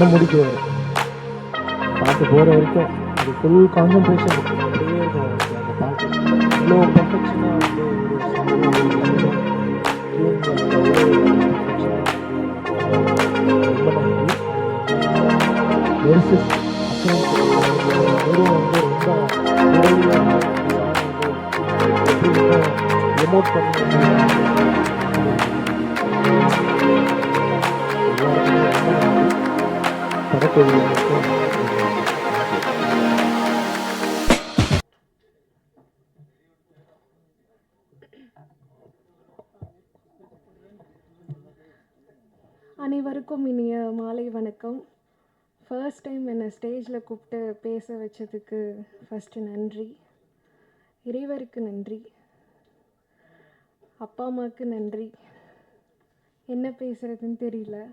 கண்ணை முடிக்கிறாரு பாட்டு போகிற வரைக்கும் அது ஃபுல் கான்சன்ட்ரேஷன் அப்படியே இருக்கும் அந்த பாட்டு இவ்வளோ பர்ஃபெக்ஷனாக வந்து ஒரு வெறும் வந்து ரொம்ப பண்ணி அனைவருக்கும் இனிய மாலை வணக்கம். ஃபர்ஸ்ட் டைம் என்னை ஸ்டேஜில் கூப்பிட்டு பேச வச்சதுக்கு ஃபஸ்ட்டு நன்றி. இறைவருக்கு நன்றி. அப்பா அம்மாவுக்கு நன்றி. என்ன பேசுகிறதுன்னு தெரியல.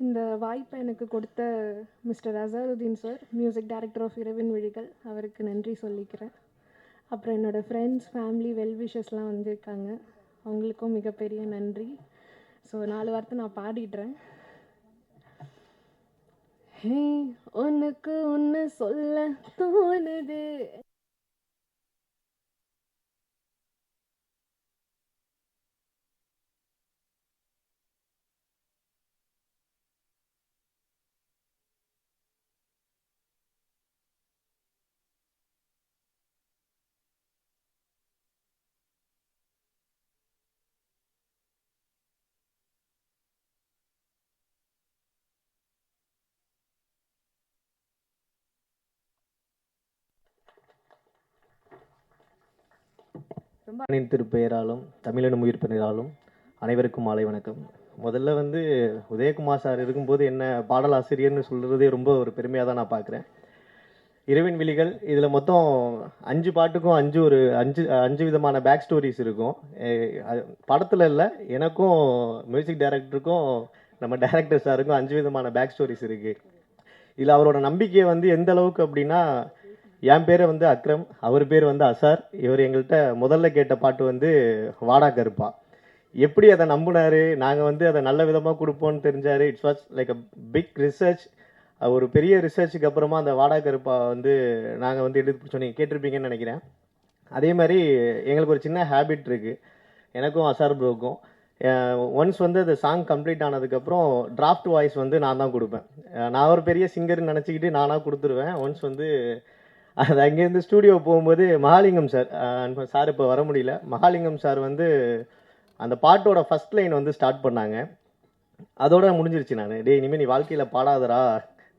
இந்த வாய்ப்பை எனக்கு கொடுத்த mister Azharuddin sir music director of Iravin Vizhigal அவருக்கு நன்றி சொல்லிக்கிறேன். அப்புறம் என்னோடய ஃப்ரெண்ட்ஸ் ஃபேமிலி வெல்விஷஸ்லாம் வந்திருக்காங்க. அவங்களுக்கும் மிகப்பெரிய நன்றி. ஸோ நாலு வார்த்தை நான் பாடிடுறேன். ஹே உனக்கு ஒன்று சொல்ல தோணுது. அணின் திருப்பெயராலும் தமிழனும் உயிர் பெயராலும் அனைவருக்கும் மாலை வணக்கம். முதல்ல வந்து உதயகுமார் சார் இருக்கும்போது என்ன பாடலாசிரியர்னு சொல்கிறதே ரொம்ப ஒரு பெருமையாக தான் நான் பார்க்குறேன் இரவின் விழிகள் இதில் மொத்தம் அஞ்சு பாட்டுக்கும் அஞ்சு ஒரு அஞ்சு அஞ்சு விதமான பேக் ஸ்டோரிஸ் இருக்கும். படத்தில் இல்லை எனக்கும் மியூசிக் டைரக்டருக்கும் நம்ம டைரக்டர் சாருக்கும் அஞ்சு விதமான பேக் ஸ்டோரிஸ் இருக்குது இதில் அவரோட நம்பிக்கையை வந்து எந்த அளவுக்கு அப்படின்னா என் பேர் வந்து அக்ரம் அவர் பேர் வந்து அசார். இவர் எங்கள்கிட்ட முதல்ல கேட்ட பாட்டு வந்து வாடா கருப்பா எப்படி அதை நம்பினாரு? நாங்கள் வந்து அதை நல்ல விதமாக கொடுப்போம்னு தெரிஞ்சார். It's was like a big research ஒரு பெரிய ரிசர்ச்சுக்கு அப்புறமா அந்த வாடா கருப்பா வந்து நாங்கள் வந்து எடுத்து பிடிச்சோம். நீங்கள் கேட்டிருப்பீங்கன்னு நினைக்கிறேன். அதே மாதிரி எங்களுக்கு ஒரு சின்ன ஹேபிட் இருக்குது எனக்கும் அசார் ப்ரோக்கும். ஒன்ஸ் வந்து அந்த சாங் கம்ப்ளீட் ஆனதுக்கப்புறம் டிராஃப்ட் வாய்ஸ் வந்து நான் தான் கொடுப்பேன். நான் ஒரு பெரிய சிங்கர்னு நினச்சிக்கிட்டு நானாக கொடுத்துருவேன். ஒன்ஸ் வந்து அது அங்கேருந்து ஸ்டூடியோ போகும்போது மகாலிங்கம் சார் சார் இப்போ வர முடியல. மகாலிங்கம் சார் வந்து அந்த பாட்டோட ஃபர்ஸ்ட் லைன் வந்து ஸ்டார்ட் பண்ணாங்க. அதோட முடிஞ்சிருச்சு நான். டேய் இனிமேல் நீ வாழ்க்கையில் பாடாதடா.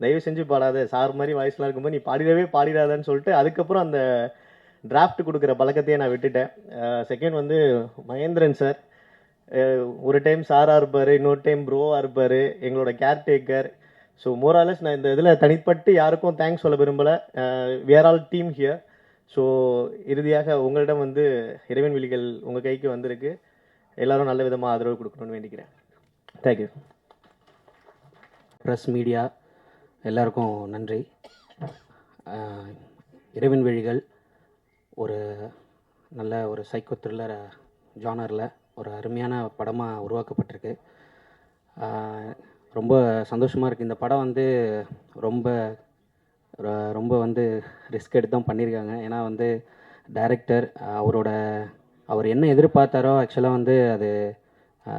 தயவு செஞ்சு பாடாத. சார் மாதிரி வாய்ஸ்லாம் இருக்கும்போது நீ பாடிடவே பாடிடாதன்னு சொல்லிட்டு அதுக்கப்புறம் அந்த டிராஃப்ட் கொடுக்குற பழக்கத்தையே நான் விட்டுட்டேன். செகண்ட் வந்து மகேந்திரன் சார் ஒரு டைம் சாராக இருப்பார் இன்னொரு டைம் ப்ரோவாக இருப்பார் எங்களோட கேர்டேக்கர் ஸோ மோராலஸ் நான் இந்த இதில் தனிப்பட்டு யாருக்கும் தேங்க்ஸ் சொல்ல விரும்பலை. Where all team here so இறுதியாக உங்களிடம் வந்து இறைவன் விழிகள் உங்கள் கைக்கு வந்திருக்கு. எல்லாரும் நல்ல விதமாக ஆதரவு கொடுக்கணும்னு வேண்டிக்கிறேன். தேங்க்யூ ப்ரெஸ் மீடியா எல்லாருக்கும் நன்றி. இறைவன் வழிகள் ஒரு நல்ல ஒரு சைக்கோ த்ரில்லர் ஜானரில் ஒரு அருமையான படமாக உருவாக்கப்பட்டிருக்கு. ரொம்ப சந்தோஷமாக இருக்குது இந்த படம் வந்து ரொம்ப ர- ரொம்ப வந்து ரிஸ்க் எடுத்து தான் பண்ணியிருக்காங்க ஏன்னா வந்து டைரக்டர் அவரோட அவர் என்ன எதிர்பார்த்தாரோ ஆக்சுவலாக வந்து அது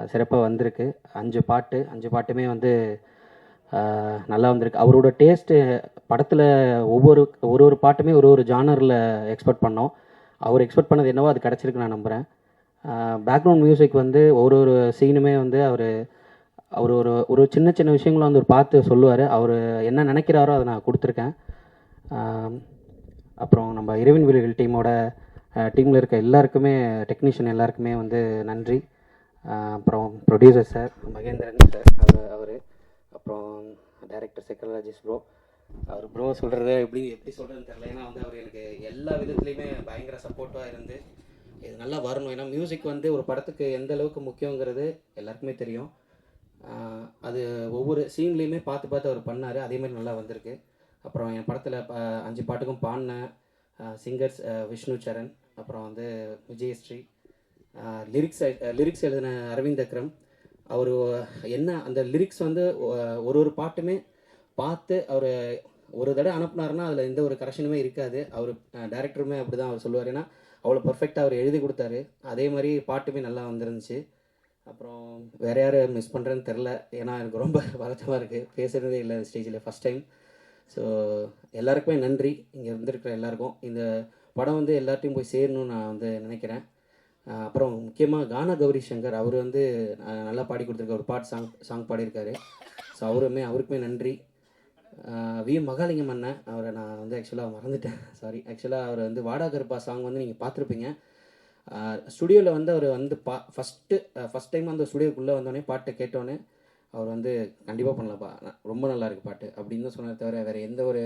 சிறப்பாக வந்திருக்கு. அஞ்சு பாட்டு அஞ்சு பாட்டுமே வந்து நல்லா வந்திருக்கு. அவரோட டேஸ்ட்டு படத்தில் ஒவ்வொரு ஒரு ஒரு பாட்டுமே ஒரு ஒரு ஜானரில் எக்ஸ்பெக்ட் பண்ணோம். அவர் எக்ஸ்பெக்ட் பண்ணது என்னவோ அது கிடச்சிருக்கு நான் நம்புகிறேன் பேக்ரவுண்ட் மியூசிக் வந்து ஒரு ஒரு சீனுமே வந்து அவர் அவர் ஒரு ஒரு சின்ன சின்ன விஷயங்களும் வந்து ஒரு பார்த்து சொல்லுவார். அவர் என்ன நினைக்கிறாரோ அதை நான் கொடுத்துருக்கேன். அப்புறம் நம்ம இறைவன் வீடுகள் டீமோட டீமில் இருக்க எல்லாருக்குமே டெக்னீஷியன் எல்லாருக்குமே வந்து நன்றி. அப்புறம் ப்ரொடியூசர் சார் மகேந்திரன் சார் அவர் அவர். அப்புறம் டைரக்டர் செக்ரலஜிஸ் ப்ரோ அவர் ப்ரோ சொல்கிறது எப்படி எப்படி சொல்கிறதுன்னு தெரியல. ஏன்னா வந்து அவர் எனக்கு எல்லா விதத்துலேயுமே பயங்கர சப்போர்ட்டாக இருந்து இது நல்லா வரணும். ஏன்னா மியூசிக் வந்து ஒரு படத்துக்கு எந்த அளவுக்கு முக்கியங்கிறது எல்லாருக்குமே தெரியும். அது ஒவ்வொரு சீன்லேயுமே பார்த்து பார்த்து அவர் பண்ணார். அதே மாதிரி நல்லா வந்திருக்கு. அப்புறம் என் படத்தில் அஞ்சு பாட்டுக்கும் பாடின சிங்கர்ஸ் விஷ்ணு சரண் அப்புறம் வந்து விஜயஸ்ரீ லிரிக்ஸ் லிரிக்ஸ் எழுதின அரவிந்த் அக்ரம். அவர் என்ன அந்த லிரிக்ஸ் வந்து ஒரு ஒரு பாட்டுமே பார்த்து அவர் ஒரு தடவை அனுப்புனாருன்னா அதில் எந்த ஒரு கரெக்ஷனுமே இருக்காது. அவர் டேரக்டருமே அப்படி தான் அவர் சொல்லுவார். ஏன்னா அவ்வளோ பர்ஃபெக்டாக அவர் எழுதி கொடுத்தாரு. அதே மாதிரி பாட்டுமே நல்லா வந்துருந்துச்சு. அப்புறம் வேறு யார் மிஸ் பண்ணுறேன்னு தெரில ஏன்னா எனக்கு ரொம்ப வருத்தமாக இருக்குது பேசுகிறதே இல்லை ஸ்டேஜில் ஃபஸ்ட் டைம் ஸோ எல்லாருக்குமே நன்றி. இங்கே இருந்திருக்கிற எல்லாருக்கும். இந்த படம் வந்து எல்லார்ட்டையும் போய் சேரணும்னு நான் வந்து நினைக்கிறேன். அப்புறம் முக்கியமாக கானா கௌரி சங்கர் அவர் வந்து நல்லா பாடி கொடுத்துருக்க ஒரு பாட்டு சாங் சாங் பாடியிருக்காரு. ஸோ அவருமே அவருக்குமே நன்றி. வி. மகாலிங்கம் அண்ணன் அவரை நான் வந்து ஆக்சுவலாக மறந்துட்டேன். சாரி ஆக்சுவலாக அவர் வந்து வாடா கருப்பா சாங் வந்து நீங்கள் பார்த்துருப்பீங்க. ஸ்டுடியோவில் வந்து அவர் வந்து பா ஃபஸ்ட்டு ஃபஸ்ட் டைம் அந்த ஸ்டுடியோக்குள்ளே வந்தோடனே பாட்டை கேட்டோன்னே அவர் வந்து கண்டிப்பாக பண்ணலாம்ப்பா. ரொம்ப நல்லா இருக்குது பாட்டு அப்படின்னு தான் சொன்னார் தவிர வேறு எந்த ஒரு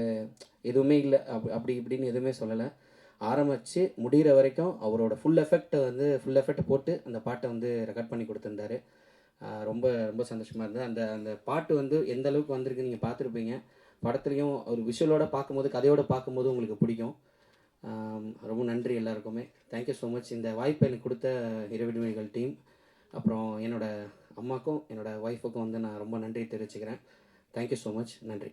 எதுவுமே இல்லை. அப்படி அப்படி இப்படின்னு எதுவுமே சொல்லலை. ஆரம்பித்து முடிகிற வரைக்கும் அவரோட ஃபுல் எஃபெக்ட்டை வந்து ஃபுல் எஃபெக்ட் போட்டு அந்த பாட்டை வந்து ரெக்கார்ட் பண்ணி கொடுத்துருந்தாரு. ரொம்ப ரொம்ப சந்தோஷமாக இருந்தது. அந்த அந்த பாட்டு வந்து எந்த அளவுக்கு வந்திருக்கு நீங்கள் பார்த்துருப்பீங்க. படத்துலையும் ஒரு விஷுவலோட பார்க்கும்போது கதையோட பார்க்கும்போது உங்களுக்கு பிடிக்கும். ரொம்ப நன்றி எல்லாருக்குமே. தேங்க்யூ ஸோ மச் இந்த வாய்ப்பை எனக்கு கொடுத்த இரவிடுமைகள் டீம் அப்புறம் என்னோட அம்மாக்கும் என்னோடய ஒய்ஃபுக்கும் வந்து நான் ரொம்ப நன்றி தெரிவிச்சுக்கிறேன். தேங்க்யூ ஸோ மச் நன்றி.